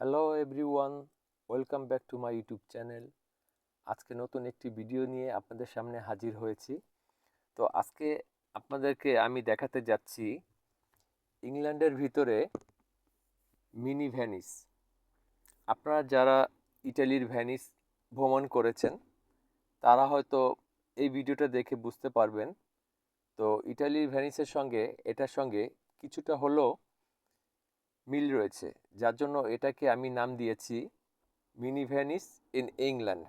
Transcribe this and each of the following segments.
Hello everyone welcome back to my YouTube channel আজকে নতুন একটি ভিডিও নিয়ে আপনাদের সামনে হাজির হয়েছি। তো আজকে আপনাদেরকে আমি দেখাতে যাচ্ছি ইংল্যান্ডের ভিতরে মিনি ভ্যানিস আপনারা যারা ইটালির ভ্যানিস ভ্রমণ করেছেন, তারা হয়তো এই ভিডিওটা দেখে বুঝতে পারবেন। তো ইটালির ভ্যানিসের সঙ্গে, এটার সঙ্গে কিছুটা হলেও মিল রয়েছে, যার জন্য এটাকে আমি নাম দিয়েছি মিনি ভ্যানিস ইন ইংল্যান্ড।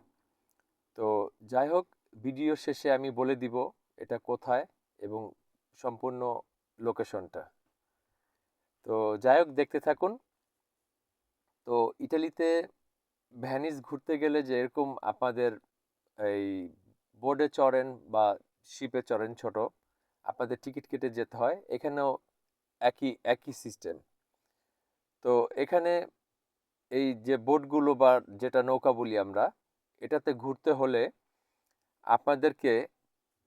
তো যাই হোক, ভিডিও শেষে আমি বলে দিব এটা কোথায় এবং সম্পূর্ণ লোকেশনটা। তো যাই হোক, দেখতে থাকুন। তো ইটালিতে ভ্যানিস ঘুরতে গেলে যে এরকম আপনাদের এই বোর্ডে চড়েন বা শিপে চড়েন ছোট, আপনাদের টিকিট কেটে যেতে হয়। এখানেও একই একই সিস্টেম। তো এখানে এই যে বোটগুলো বা যেটা নৌকা বলি আমরা, এটাতে ঘুরতে হলে আপনাদেরকে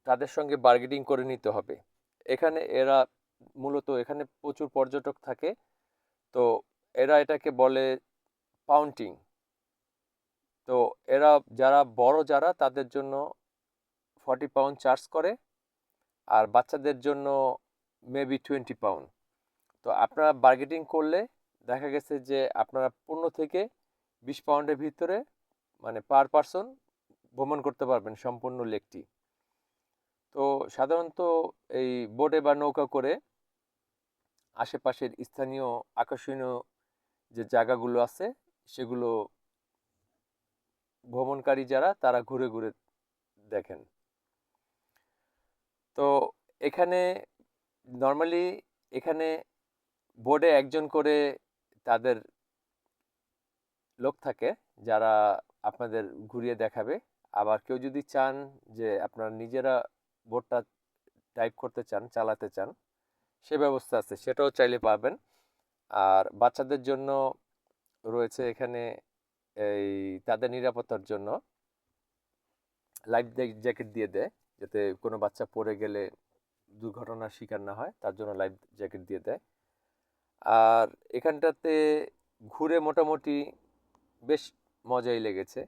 তাদের সঙ্গে বার্গেটিং করে নিতে হবে। এখানে এরা মূলত, এখানে প্রচুর পর্যটক থাকে, তো এরা এটাকে বলে পাউন্টিং তো এরা যারা বড় যারা, তাদের জন্য ফর্টি পাউন্ড চার্জ করে, আর বাচ্চাদের জন্য মেবি টোয়েন্টি পাউন্ড তো আপনারা বার্গেটিং করলে দেখা গেছে যে আপনারা পনেরো থেকে বিশ পাউন্ডের ভিতরে মানে পার পারসন ভ্রমণ করতে পারবেন সম্পূর্ণ লেকটি। তো সাধারণত এই বোটে বা নৌকা করে আশেপাশের স্থানীয় আকর্ষণীয় যে জায়গাগুলো আছে, সেগুলো ভ্রমণকারী যারা, তারা ঘুরে ঘুরে দেখেন। তো এখানে নর্মালি এখানে বোর্ডে একজন করে তাদের লোক থাকে যারা আপনাদের ঘুরিয়ে দেখাবে। আবার কেউ যদি চান যে আপনারা নিজেরা বোটটা টাইপ করতে চান, চালাতে চান, সে ব্যবস্থা আছে, সেটাও চাইলে পাবেন। আর বাচ্চাদের জন্য রয়েছে এখানে এই তাদের নিরাপত্তার জন্য লাইফ জ্যাকেট দিয়ে দেয়, যাতে কোনো বাচ্চা পড়ে গেলে দুর্ঘটনার শিকার না হয়, তার জন্য লাইফ জ্যাকেট দিয়ে দেয়। আর এখানটাতে ঘুরে মোটামুটি বেশ মজাই লেগেছে।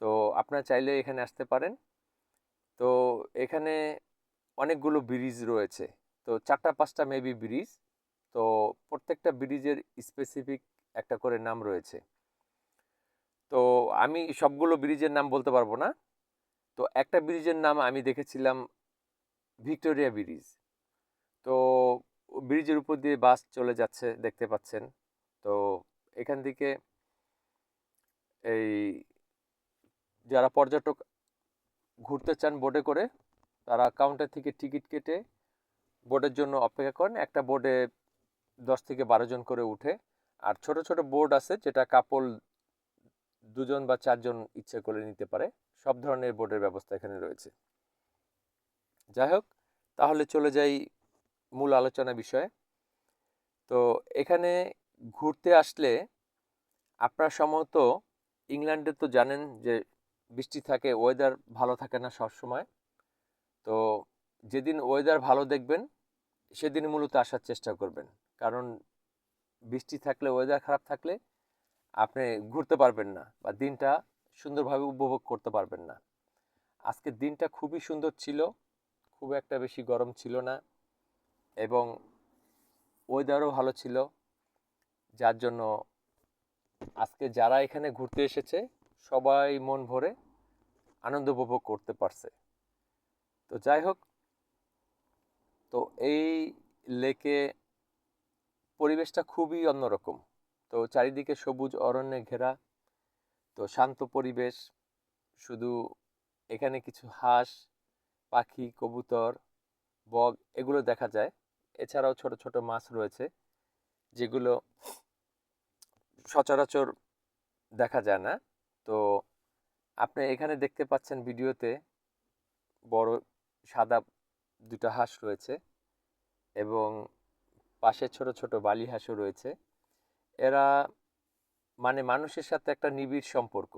তো আপনারা চাইলে এখানে আসতে পারেন। তো এখানে অনেকগুলো ব্রিজ রয়েছে। তো চারটা পাঁচটা মেবি ব্রিজ। তো প্রত্যেকটা ব্রিজের স্পেসিফিক একটা করে নাম রয়েছে। তো আমি সবগুলো ব্রিজের নাম বলতে পারব না। তো একটা ব্রিজের নাম আমি দেখেছিলাম ভিক্টোরিয়া ব্রিজ। তো ব্রিজের উপর দিয়ে বাস চলে যাচ্ছে, দেখতে পাচ্ছেন। তো এখান থেকে এই যারা পর্যটক ঘুরতে চান বোটে করে, তারা কাউন্টার থেকে টিকিট কেটে বোর্ডের জন্য অপেক্ষা করেন। একটা বোর্ডে দশ থেকে বারো জন করে উঠে। আর ছোট ছোট বোর্ড আছে যেটা কাপল দুজন বা চারজন ইচ্ছে করে নিতে পারে। সব ধরনের বোর্ডের ব্যবস্থা এখানে রয়েছে। যাই হোক, তাহলে চলে যাই মূল আলোচনা বিষয়ে। তো এখানে ঘুরতে আসলে আপনার সম্ভবত ইংল্যান্ডে তো জানেন যে বৃষ্টি থাকে ওয়েদার ভালো থাকে না সবসময়। তো যেদিন ওয়েদার ভালো দেখবেন সেদিন মূলত আসার চেষ্টা করবেন। কারণ বৃষ্টি থাকলে ওয়েদার খারাপ থাকলে আপনি ঘুরতে পারবেন না বা দিনটা সুন্দরভাবে উপভোগ করতে পারবেন না। আজকের দিনটা খুবই সুন্দর ছিল, খুব একটা বেশি গরম ছিল না। এবং ওয়েদারও ভালো ছিল, যার জন্য আজকে যারা এখানে ঘুরতে এসেছে, সবাই মন ভরে আনন্দ উপভোগ করতে পারছে। তো যাই হোক, তো এই লেকে পরিবেশটা খুবই অন্যরকম। তো চারিদিকে সবুজ অরণ্যে ঘেরা, তো শান্ত পরিবেশ, শুধু এখানে কিছু হাঁস, পাখি, কবুতর বগ এগুলো দেখা যায়। এছাড়াও ছোট ছোট মাছ রয়েছে, যেগুলো সচরাচর দেখা যায় না। তো আপনি এখানে দেখতে পাচ্ছেন ভিডিওতে বড় সাদা দুটো হাঁস রয়েছে এবং পাশে ছোট ছোট বালি হাঁসও রয়েছে। এরা মানে মানুষের সাথে একটা নিবিড় সম্পর্ক।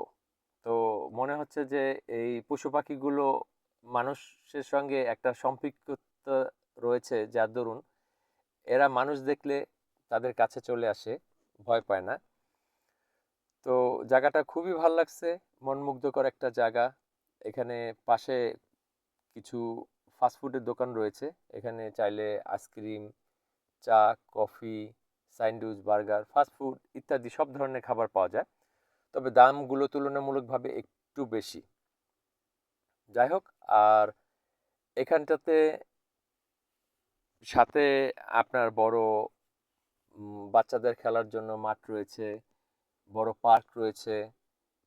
তো মনে হচ্ছে যে এই পশু পাখিগুলো মানুষের সঙ্গে একটা সম্পৃক্ততা রয়েছে যার দরুন এরা মানুষ দেখলে তাদের কাছে চলে আসে, ভয় পায় না। তো জায়গাটা খুবই ভালো লাগছে, মনমুগ্ধকর একটা জায়গা। এখানে পাশে কিছু ফাস্টফুডের দোকান রয়েছে। এখানে চাইলে আইসক্রিম, চা, কফি, স্যান্ডউইচ, বার্গার ফাস্টফুড ইত্যাদি সব ধরনের খাবার পাওয়া যায়। তবে দামগুলো তুলনামূলকভাবে একটু বেশি। যাই হোক, আর এখানটাতে সাথে আপনার বড় বাচ্চাদের খেলার জন্য মাঠ রয়েছে, বড় পার্ক রয়েছে,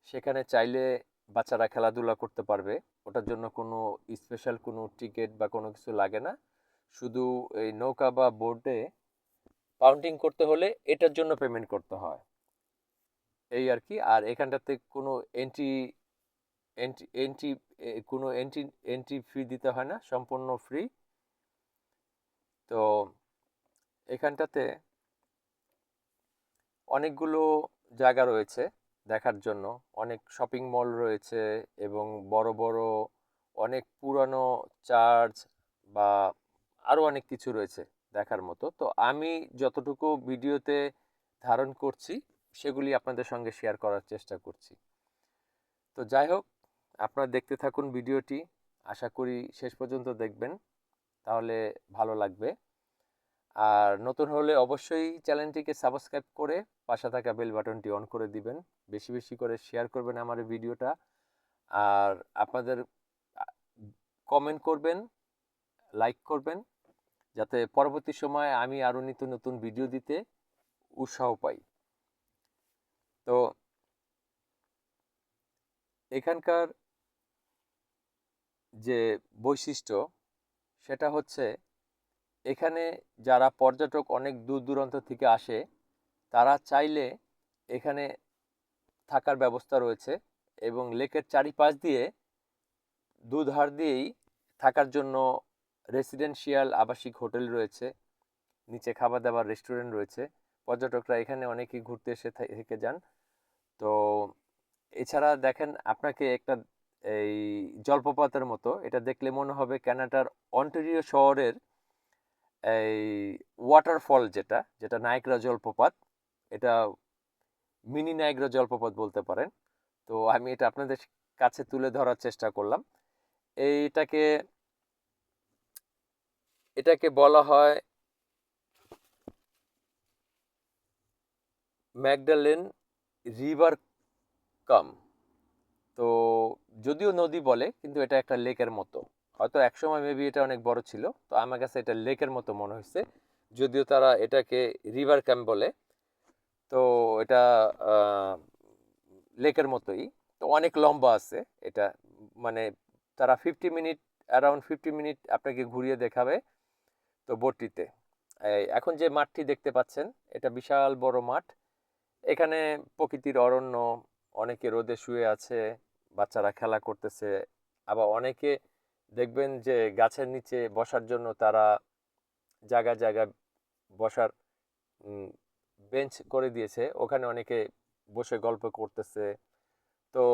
সেখানে চাইলে বাচ্চারা খেলাধুলা করতে পারবে। ওটার জন্য কোনো স্পেশাল কোনো টিকিট বা কোনো কিছু লাগে না। শুধু এই নৌকা বা বোর্ডে পাউন্টিং করতে হলে এটার জন্য পেমেন্ট করতে হয়। এই আর কি। আর এখানটাতে কোনো এন্ট্রি এন্ট্রি এন্ট্রি কোনো এন্ট্রি এন্ট্রি ফি দিতে হয় না। সম্পূর্ণ ফ্রি তো এখানটাতে অনেকগুলো জায়গা রয়েছে দেখার জন্য। অনেক শপিং মল রয়েছে এবং বড় বড় অনেক পুরানো চার্চ বা আরও অনেক কিছু রয়েছে দেখার মতো। তো আমি যতটুকু ভিডিওতে ধারণ করছি, সেগুলি আপনাদের সঙ্গে শেয়ার করার চেষ্টা করছি। তো যাই হোক, আপনারা দেখতে থাকুন ভিডিওটি। আশা করি শেষ পর্যন্ত দেখবেন। তাহলে ভালো লাগবে। আর নতুন হলে অবশ্যই চ্যানেলটিকে সাবস্ক্রাইব করে পাশে থাকা বেল বাটনটি অন করে দিবেন। বেশি বেশি করে শেয়ার করবেন আমার ভিডিওটা। আর আপনাদের কমেন্ট করবেন লাইক করবেন, যাতে পরবর্তী সময়ে আমি আরও নিত্য নতুন ভিডিও দিতে উৎসাহ পাই। তো এখানকার যে বৈশিষ্ট্য সেটা হচ্ছে, এখানে যারা পর্যটক অনেক দূর দূরান্ত থেকে আসে, তারা চাইলে এখানে থাকার ব্যবস্থা রয়েছে এবং লেকের চারিপাশ দিয়ে দুধার দিয়েই থাকার জন্য রেসিডেন্সিয়াল আবাসিক হোটেল রয়েছে, নিচে খাবার দাবার রেস্টুরেন্ট রয়েছে। পর্যটকরা এখানে অনেকেই ঘুরতে এসে থেকে যান। তো এছাড়া দেখেন, আপনাকে একটা এই জলপ্রপাতের মতো। এটা দেখলে মনে হবে কানাডার অন্টারিও শহরের এই ওয়াটারফল যেটা যেটা নায়গ্রা জলপ্রপাত। এটা মিনি নায়গ্রা জলপ্রপাত বলতে পারেন। তো আমি এটা আপনাদের কাছে তুলে ধরার চেষ্টা করলাম। এইটাকে, এটাকে বলা হয় ম্যাগডালেন রিভার কাম। তো যদিও নদী বলে, কিন্তু এটা একটা লেকের মতো। হয়তো একসময় মেবি এটা অনেক বড় ছিল, তো আমার কাছে এটা লেকের মতো মনে হয়েছে। যদিও তারা এটাকে রিভার ক্যাম্প বলে, তো এটা লেকের মতোই। তো অনেক লম্বা আছে এটা মানে তারা fifty minute around fifty minute আপনাকে ঘুরিয়ে দেখাবে তো বোটটিতে। এখন যে মাঠটি দেখতে পাচ্ছেন, এটা বিশাল বড় মাঠ। এখানে প্রকৃতির অরণ্য, অনেকে রোদে শুয়ে আছে। বাচ্চারা খেলা করতেছে। আবার অনেকে দেখবেন যে গাছের নিচে বসার জন্য তারা জায়গা জায়গায় বসার বেঞ্চ করে দিয়েছে। ওখানে অনেকে বসে গল্প করতেছে। তো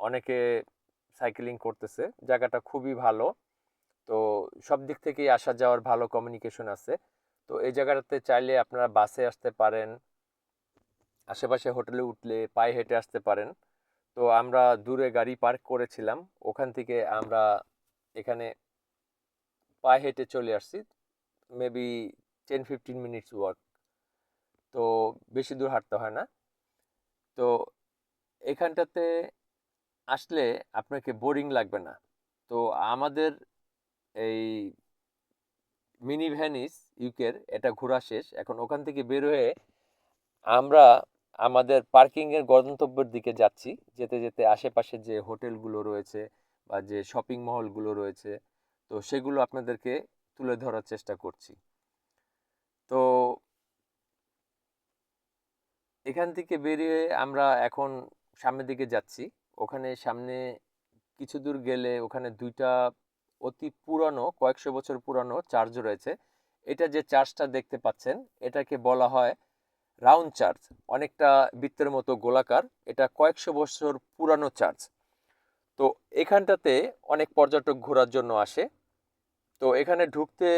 অনেকে সাইকেলিং করতেছে। জায়গাটা খুবই ভালো। তো সব দিক থেকেই আসা যাওয়ার ভালো কমিউনিকেশন আছে। তো এই জায়গাটাতে চাইলে আপনারা বাসে আসতে পারেন। আশেপাশে হোটেলে উঠলে পায়ে হেঁটে আসতে পারেন। তো আমরা দূরে গাড়ি পার্ক করেছিলাম। ওখান থেকে আমরা এখানে পায়ে হেঁটে চলে আসছি। Maybe ten fifteen minutes walk তো বেশি দূর হাঁটতে হয় না। তো এখানটাতে আসলে আপনাকে বোরিং লাগবে না। তো আমাদের এই মিনি ভ্যানিস ইউকের, এটা ঘোরা শেষ। এখন ওখান থেকে বের হয়ে আমরা আমাদের পার্কিংয়ের গন্তব্যের দিকে যাচ্ছি। যেতে যেতে আশেপাশে যে হোটেলগুলো রয়েছে বা যে শপিং মহলগুলো রয়েছে, তো সেগুলো আপনাদেরকে তুলে ধরার চেষ্টা করছি। তো এখান থেকে বেরিয়ে আমরা এখন সামনের দিকে যাচ্ছি। ওখানে সামনে কিছু দূর গেলে ওখানে দুইটা অতি পুরানো, কয়েকশো বছর পুরানো চার্চ রয়েছে। এটা যে চার্চটা দেখতে পাচ্ছেন, এটাকে বলা হয় রাউন্ড চার্চ অনেকটা বৃত্তের মতো গোলাকার, এটা কয়েকশো বছর পুরানো চার্চ তো এখানটাতে অনেক পর্যটক ঘোরার জন্য আসে। তো এখানে ঢুকতে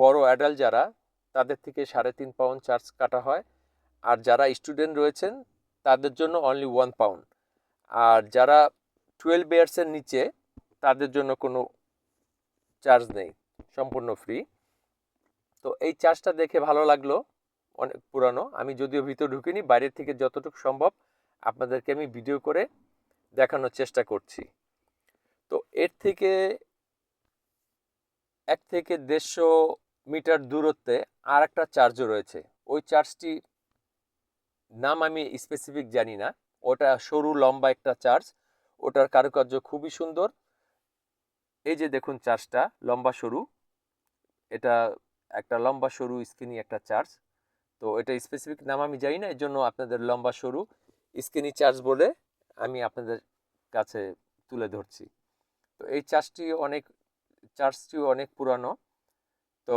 বড় অ্যাডাল্ট যারা, তাদের থেকে সাড়ে তিন পাউন্ড চার্জ কাটা হয়। আর যারা স্টুডেন্ট রয়েছেন, তাদের জন্য অনলি ওয়ান পাউন্ড আর যারা টুয়েলভ ইয়ার্সের নিচে, তাদের জন্য কোনো চার্জ নেই, সম্পূর্ণ ফ্রি তো এই চার্জটা দেখে ভালো লাগল। অনেক পুরানো, আমি যদিও ভিতরে ঢুকিনি বাইরের থেকে যতটুকু সম্ভব আপনাদেরকে আমি ভিডিও করে দেখানোর চেষ্টা করছি। তো এর থেকে এক থেকে দেড়শো মিটার দূরত্বে আর একটা চার্জও রয়েছে। ওই চার্জটি নাম আমি স্পেসিফিক জানি না। ওটা সরু, লম্বা একটা চার্জ ওটার কারুকার্য খুবই সুন্দর। এই যে দেখুন চার্জটা লম্বা সরু। এটা একটা লম্বা সরু স্কিনি একটা চার্জ তো এটা স্পেসিফিক নাম আমি জানি না এর জন্য আপনাদের লম্বা, সরু স্কিনি চার্জ বলে আমি আপনাদের কাছে তুলে ধরছি। তো এই চার্জটি অনেক চার্জটিও অনেক পুরানো। তো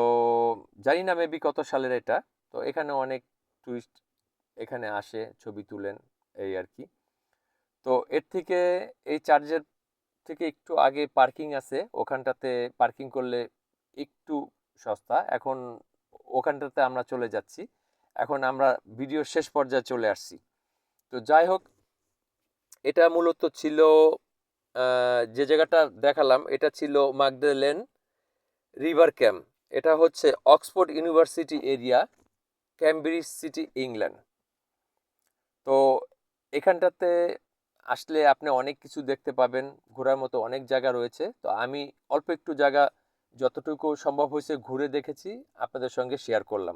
জানি না মেবি কত সালের এটা। তো এখানে অনেক টুরিস্ট এখানে আসে, ছবি তুলেন, এই আর কি। তো এর থেকে এই চার্জের থেকে একটু আগে পার্কিং আছে, ওখানটাতে পার্কিং করলে একটু সস্তা। এখন ওখানটাতে আমরা চলে যাচ্ছি। এখন আমরা ভিডিওর শেষ পর্যায়ে চলে আসছি। তো যাই হোক, এটা মূলত ছিল যে জায়গাটা দেখালাম, এটা ছিল মাগদালেন রিভার ক্যাম্প এটা হচ্ছে Oxford university area Cambridge city England তো এখানটাতে আসলে আপনি অনেক কিছু দেখতে পাবেন, ঘোরার মতো অনেক জায়গা রয়েছে। তো আমি অল্প একটু জায়গা যতটুকু সম্ভব হয়েছে ঘুরে দেখেছি, আপনাদের সঙ্গে শেয়ার করলাম।